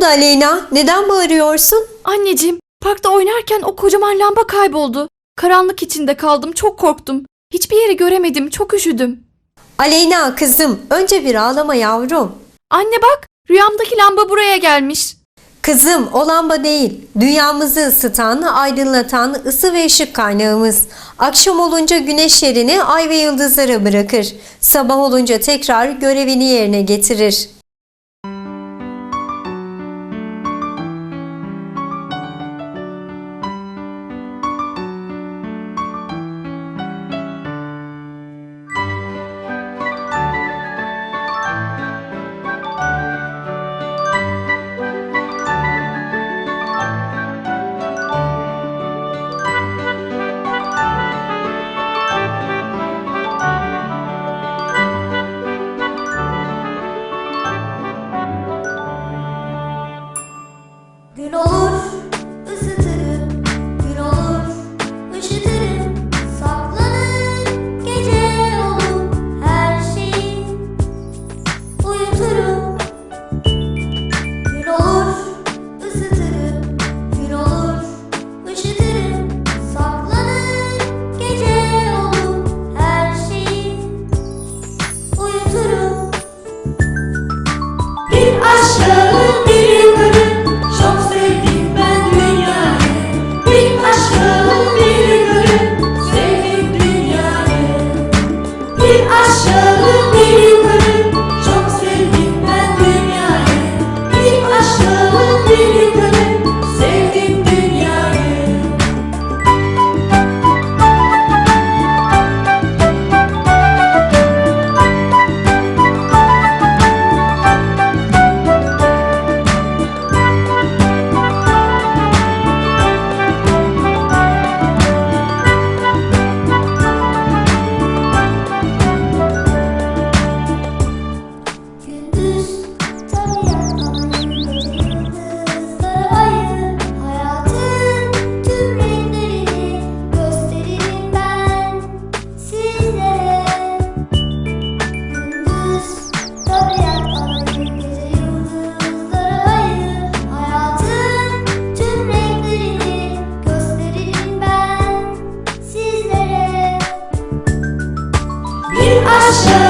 oldu Aleyna? Neden bağırıyorsun? Anneciğim, parkta oynarken o kocaman lamba kayboldu. Karanlık içinde kaldım, çok korktum. Hiçbir yeri göremedim, çok üşüdüm. Aleyna kızım, önce bir ağlama yavrum. Anne bak, rüyamdaki lamba buraya gelmiş. Kızım o lamba değil, dünyamızı ısıtan, aydınlatan ısı ve ışık kaynağımız. Akşam olunca güneş yerini ay ve yıldızlara bırakır. Sabah olunca tekrar görevini yerine getirir. Russia.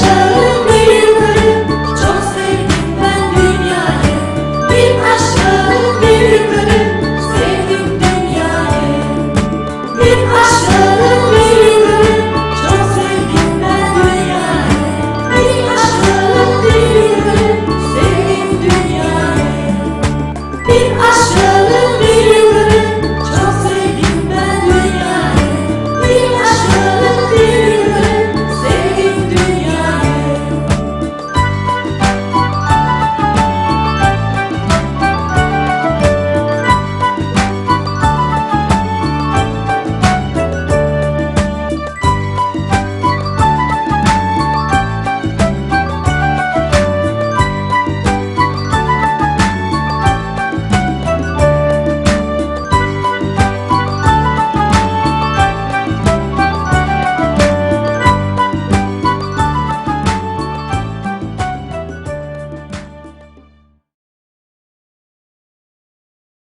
show